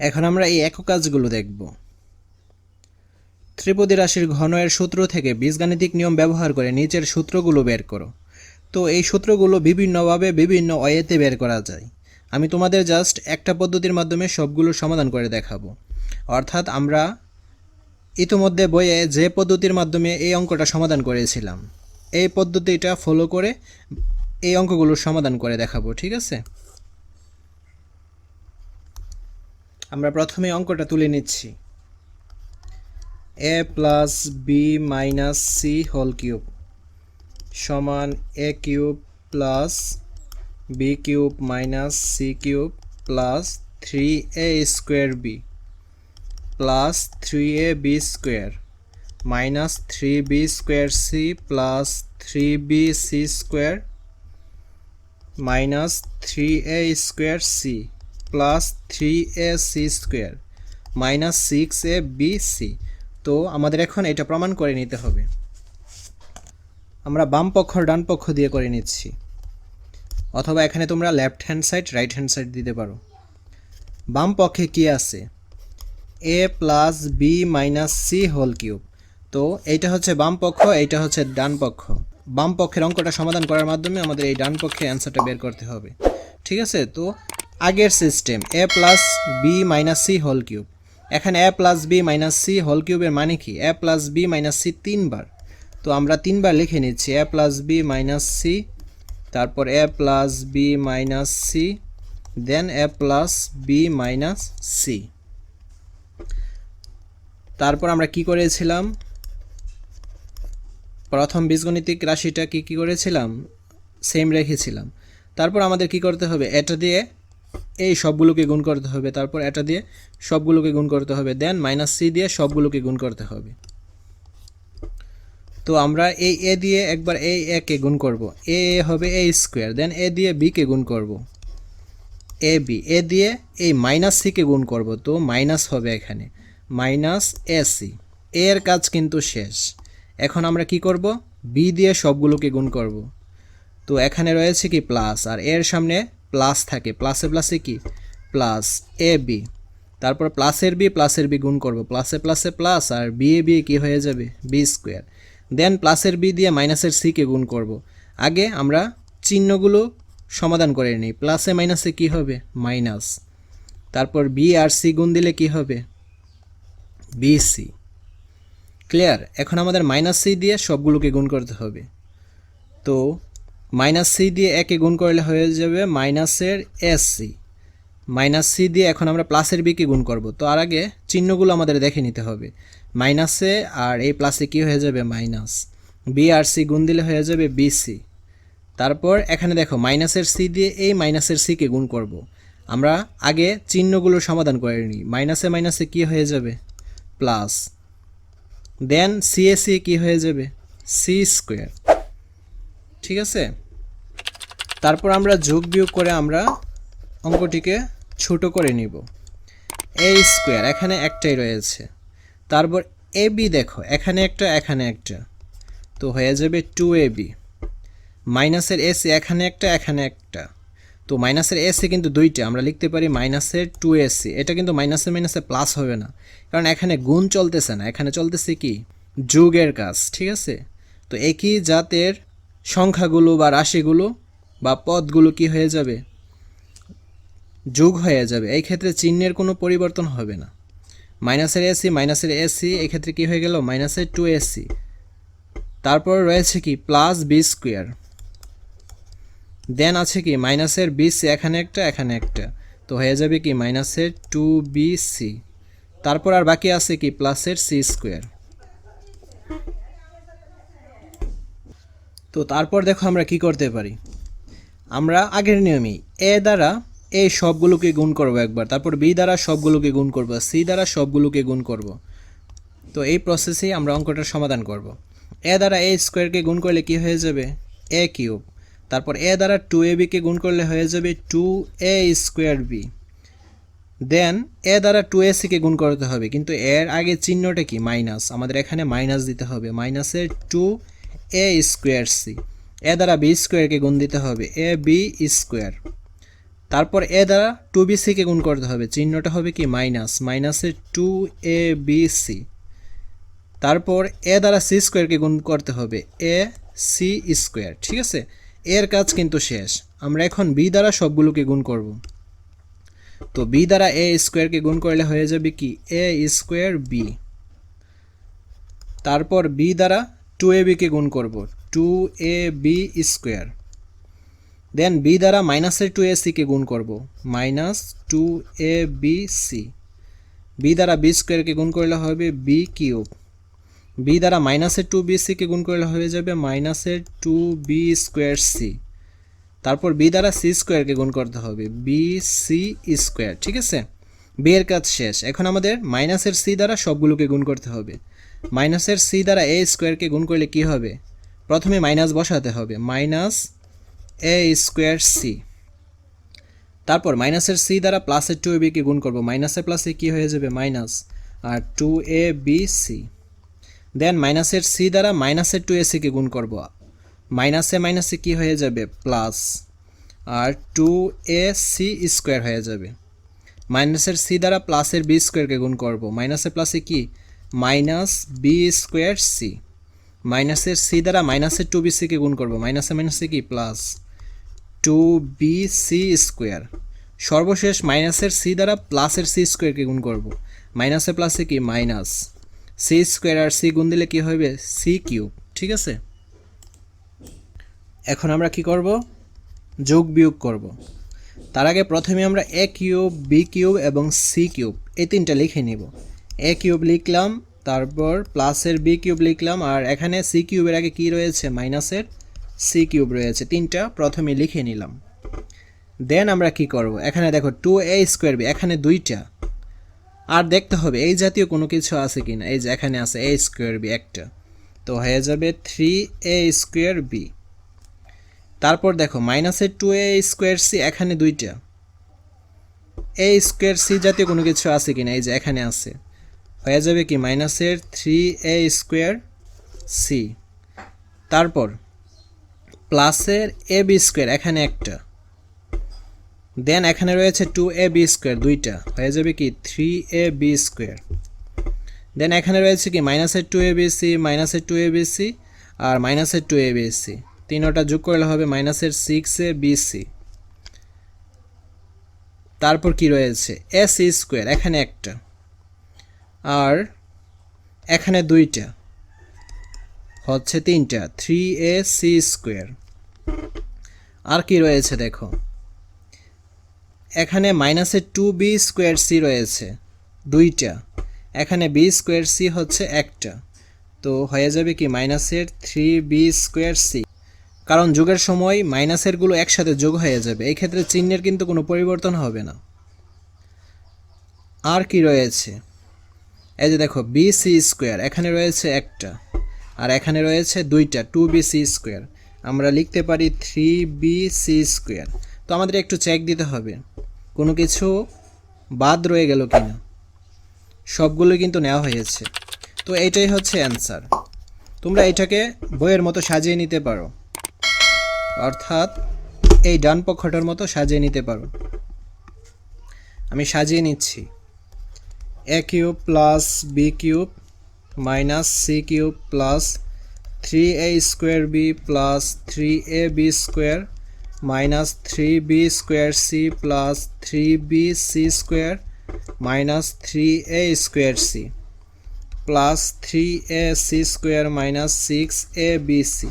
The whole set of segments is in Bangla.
এখন আমরা এই একক কাজগুলো দেখব। ত্রিপদী রাশির ঘনয়ের সূত্র থেকে বীজগাণিতিক নিয়ম ব্যবহার করে নিচের সূত্রগুলো বের করো। তো এই সূত্রগুলো বিভিন্নভাবে বিভিন্ন ওয়েতে বের করা যায়। আমি তোমাদের জাস্ট একটা পদ্ধতির মাধ্যমে সবগুলো সমাধান করে দেখাবো। অর্থাৎ আমরা ইতিমধ্যে বইয়ে যে পদ্ধতির মাধ্যমে এই অঙ্কটা সমাধান করেছিলাম, এই পদ্ধতিটা ফলো করে এই অঙ্কগুলোর সমাধান করে দেখাবো, ঠিক আছে? আমরা প্রথমে অঙ্কটা তুলে নিচ্ছি। A plus B minus C whole cube সমান A cube plus B cube minus C cube plus three A square B plus three A B square minus three B square C plus three B C square minus three A square C plus three A C square, minus six A B C. তো আমাদের এখন এটা প্রমাণ করে নিতে হবে। আমরা বাম পক্ষ ডান পক্ষ দিয়ে করে নিচ্ছি। অথবা এখানে তোমরা left hand side right hand side দিতে পারো। বাম পক্ষে কি আছে? A plus B minus C whole cube. তো এইটা হচ্ছে বাম পক্ষ, এইটা হচ্ছে ডান পক্ষ। বাম পক্ষের অঙ্কটা সমাধান করার মাধ্যমে আমাদের এই ডান পক্ষের অ্যান্সারটা বের করতে হবে। ঠিক আছে? তো আগের system, A plus B minus C whole cube. এখানে A plus B minus C whole কিউবের মানে কি? A plus B minus C তিনবার। তো আমরা তিনবার লিখে নিচ্ছি, A plus B minus C, তারপর A plus B minus C, then A plus B minus C. তারপর আমরা কি করেছিলাম? প্রথম বীজগণিতিক রাশিটা কি কি করেছিলাম? সেম রেখেছিলাম। তারপর আমাদের কি করতে হবে? এটা দিয়ে এই সবগুলোকে গুণ করতে হবে। তারপর এটা দিয়ে সবগুলোকে গুণ করতে হবে। দেন মাইনাস সি দিয়ে সবগুলোকে গুণ করতে হবে। তো আমরা এই এ দিয়ে একবার এই একে গুণ করব। এ এ হবে এ স্কোয়ার দেন এ দিয়ে বিকে গুণ করব। এ বি এ দিয়ে এই মাইনাস সিকে গুণ করব। তো মাইনাস হবে এখানে। মাইনাস এ সি এর কাজ কিন্তু শেষ। এখন আমরা কি করব? বি দিয়ে সবগুলোকে গুণ করব। তো এখানে রয়েছে কি? প্লাস আর এর সামনে প্লাস থাকে। প্লাসে প্লাসে কি? Plus A B. তারপর প্লাসের বি প্লাসের বি গুণ করব। প্লাসে প্লাসে প্লাস আর বি এ বি কি হয়ে যাবে? B square. দেন প্লাসের বি দিয়ে মাইনাসের সিকে গুণ করব। আগে আমরা চিহ্নগুলো সমাধান করে নিই। প্লাসে মাইনাসে কি হবে? মাইনাস। তারপর বি আর সি গুণ দিলে কি হবে? B C. ক্লিয়ার? এখন আমাদের মাইনাস সি দিয়ে সবগুলোকে গুণ করতে হবে। তো মাইনাস সি দিয়ে একে গুণ করলে হয়ে যাবে মাইনাসের এস সি। মাইনাস সি দিয়ে এখন আমরা প্লাসের বিকে গুণ করব। তো আর আগে চিহ্নগুলো আমাদের দেখে নিতে হবে। মাইনাসে আর এই প্লাসে কি হয়ে যাবে? মাইনাস। বি আর সি গুণ দিলে হয়ে যাবে বি সি। তারপর এখানে দেখো, মাইনাসের সি দিয়ে এই মাইনাসের সিকে গুণ করব। আমরা আগে চিহ্নগুলো সমাধান করে নিই। মাইনাসে মাইনাসে কি হয়ে যাবে? Plus. Then C A C কী হয়ে যাবে? C square. ঠিক আছে? তারপর আমরা যোগ বিয়োগ করে আমরা অঙ্কটিকে ছোট করে নিব। এ স্কোয়ার এখানে একটাই রয়েছে। তারপর এ বি দেখো, এখানে একটা এখানে একটা। তো হয়ে যাবে টু এ বি মাইনাসের এসি এখানে একটা এখানে একটা। তো মাইনাসের এসি কিন্তু দুইটা, আমরা লিখতে পারি মাইনাসের টু এসি এটা কিন্তু মাইনাসের মাইনাসে প্লাস হবে না। কারণ এখানে গুণ চলতেছে না, এখানে চলতেছে কি? যুগের কাজ, ঠিক আছে? তো একই জাতের সংখ্যাগুলো বা রাশিগুলো বা পদগুলো কি হয়ে যাবে? যোগ হয়ে যাবে। এই ক্ষেত্রে চিহ্নের কোনো পরিবর্তন হবে না। মাইনাসের এসি মাইনাসের এসি এক্ষেত্রে কি হয়ে গেল? মাইনাসের টু এসি তারপর রয়েছে কি? প্লাস বি স্কোয়ার দেন আছে কি? মাইনাসের বি সি এখানে একটা এখানে একটা। তো হয়ে যাবে কি? মাইনাসের টু বি সি তারপর আর বাকি আছে কি? প্লাসের সি স্কোয়ার তো তারপর দেখো আমরা কি করতে পারি? আমরা আগের নিয়মেই এ দ্বারা এ সবগুলোকে গুণ করব একবার, তারপর বি দ্বারা সবগুলোকে গুণ করব, সি দ্বারা সবগুলোকে গুণ করব। তো এই প্রসেসেই আমরা অঙ্কটার সমাধান করব। এ দ্বারা এ স্কোয়ারকে গুণ করলে কি হয়ে যাবে? A cube. তারপর এ দ্বারা টু এ বিকে গুণ করলে হয়ে যাবে two A square B. Then A দ্বারা টু এ সিকে গুণ করতে হবে, কিন্তু এর আগে চিহ্নটা কি? মাইনাস। আমাদের এখানে মাইনাস দিতে হবে। মাইনাসের two A square C A দ্বারা বি স্কোয়ারকে গুণ দিতে হবে। এ বি স্কোয়ার তারপর এ দ্বারা টু বি সিকে গুণ করতে হবে। চিহ্নটা হবে কি? মাইনাস। মাইনাসের টু এ বি সি তারপর এ দ্বারা সি স্কোয়ারকে গুণ করতে হবে। এ সি স্কোয়ার ঠিক আছে? এর কাজ কিন্তু শেষ। আমরা এখন বি দ্বারা সবগুলোকে গুণ করব। তো বি দ্বারা এ স্কোয়ারকে গুণ করলে হয়ে যাবে কি? এ স্কোয়ার বি তারপর বি দ্বারা টু এ বিকে গুণ করব two A B square then B দ্বারা মাইনাসের টু এ সিকে গুণ করব minus two A B C B দ্বারা বি স্কোয়ারকে গুণ করলে হবে বি কিউব বি দ্বারা মাইনাসের টু বি সিকে গুণ করলে হয়ে যাবে মাইনাসের টু বি স্কোয়ার সি তারপর বি দ্বারা সি স্কোয়ারকে গুণ করতে হবে বি সি স্কোয়ার ঠিক আছে? বি এর কাজ শেষ। এখন আমাদের মাইনাসের সি দ্বারা সবগুলোকে গুণ করতে হবে। মাইনাসের সি দ্বারা এ স্কোয়ারকে গুণ করলে কি হবে? প্রথমে মাইনাস বসাতে হবে। Minus A square C. তারপর মাইনাসের সি দ্বারা প্লাসের টু এ বিকে গুণ করব। মাইনাসের প্লাসে কি হয়ে যাবে? Minus. R two A B C. Then মাইনাসের সি দ্বারা মাইনাসের টু এ সিকে গুণ করব। মাইনাসে মাইনাসে কি হয়ে যাবে? প্লাস। আর টু এ সি স্কোয়ার হয়ে যাবে। মাইনাসের সি দ্বারা প্লাসের বি স্কোয়ারকে গুণ করব। মাইনাসে প্লাসে কি? মাইনাস বি স্কোয়ার সি মাইনাসের সি দ্বারা মাইনাসের টু বি সিকে গুণ করব। মাইনাসে মাইনাসে কি? Plus two B C square সর্বশেষ মাইনাসের সি দ্বারা প্লাসের সি স্কোয়ারকে গুণ করব। মাইনাসে প্লাসে কি? মাইনাস সি স্কোয়ার আর সি গুণ দিলে কি হবে? সি কিউব ঠিক আছে? এখন আমরা কি করব? যোগ বিয়োগ করব। তার আগে প্রথমে আমরা এ কিউব বি কিউব এবং সি কিউব এই তিনটা লিখে নিব। এ কিউব লিখলাম, তারপর প্লাসের বি কিউব লিখলাম, আর এখানে সি কিউবের আগে কি রয়েছে? মাইনাসের সি কিউব রয়েছে। তিনটা প্রথমে লিখে নিলাম। দেন আমরা কি করব? এখানে দেখো টু এ স্কোয়ার বি এখানে দুইটা। আর দেখতে হবে, এই জাতীয় কোনো কিছু আছে কি না এই যে এখানে আছে এ স্কোয়ার বি একটা। তো হয়ে যাবে থ্রি এ স্কোয়ার বি তারপর দেখো মাইনাসের টু এ স্কোয়ার সি এখানে দুইটা। এ স্কোয়ার সি জাতীয় কোনো কিছু আছে কি না এই যে এখানে আছে। হয়ে যাবে কি? মাইনাসের থ্রি এ স্কোয়ার সি তারপর প্লাসের এ বি স্কোয়ার এখানে একটা। দেন এখানে রয়েছে টু এ বি স্কোয়ার দুইটা। হয়ে যাবে কি? Three A B square then এখানে রয়েছে কি? মাইনাসের টু এ বি সি মাইনাসের টু এ বি সি আর মাইনাসের টু এ বি সি তিনোটা যোগ করলে হবে মাইনাসের সিক্স এ বি সি তারপর কি রয়েছে? এ সি স্কোয়ার এখানে একটা। আর এখানে দুইটা। হচ্ছে তিনটা থ্রি এ সি স্কোয়ার আর কি রয়েছে দেখো? এখানে মাইনাসের টু বি স্কোয়ার সি রয়েছে, দুইটা। এখানে বি স্কোয়ার সি হচ্ছে একটা। তো হয়ে যাবে কি মাইনাসের থ্রি বি স্কোয়ার সি কারণ যোগের সময় মাইনাসেরগুলো একসাথে যোগ হয়ে যাবে, এই ক্ষেত্রে চিহ্নের কিন্তু কোনো পরিবর্তন হবে না। আর কি রয়েছে? এই যে দেখো বি সি স্কোয়ার এখানে রয়েছে একটা, আর এখানে রয়েছে দুইটা টু বি সি স্কোয়ার আমরা লিখতে পারি থ্রি বি সি স্কোয়ার তো আমাদের একটু চেক দিতে হবে, কোনো কিছু বাদ রয়ে গেল কিনা? সবগুলো কিন্তু নেওয়া হয়েছে। তো এইটাই হচ্ছে অ্যান্সার তোমরা এটাকে বইয়ের মতো সাজিয়ে নিতে পারো। অর্থাৎ এই ডান পক্ষটার মতো সাজিয়ে নিতে পারো। আমি সাজিয়ে নিচ্ছি। A cube plus B cube minus C cube plus three A square B plus three A B square minus three B square C plus three B C square minus three A square C plus three A C square minus six A B C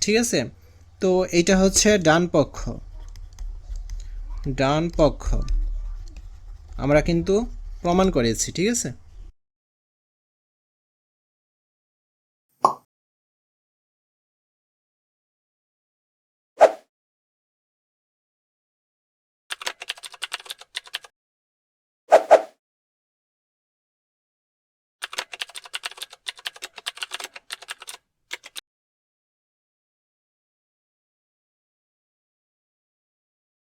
ঠিক আছে? তো এইটা হচ্ছে ডান পক্ষ। ডান পক্ষ। আমরা কিন্তু প্রমাণ করেছি ঠিক আছে?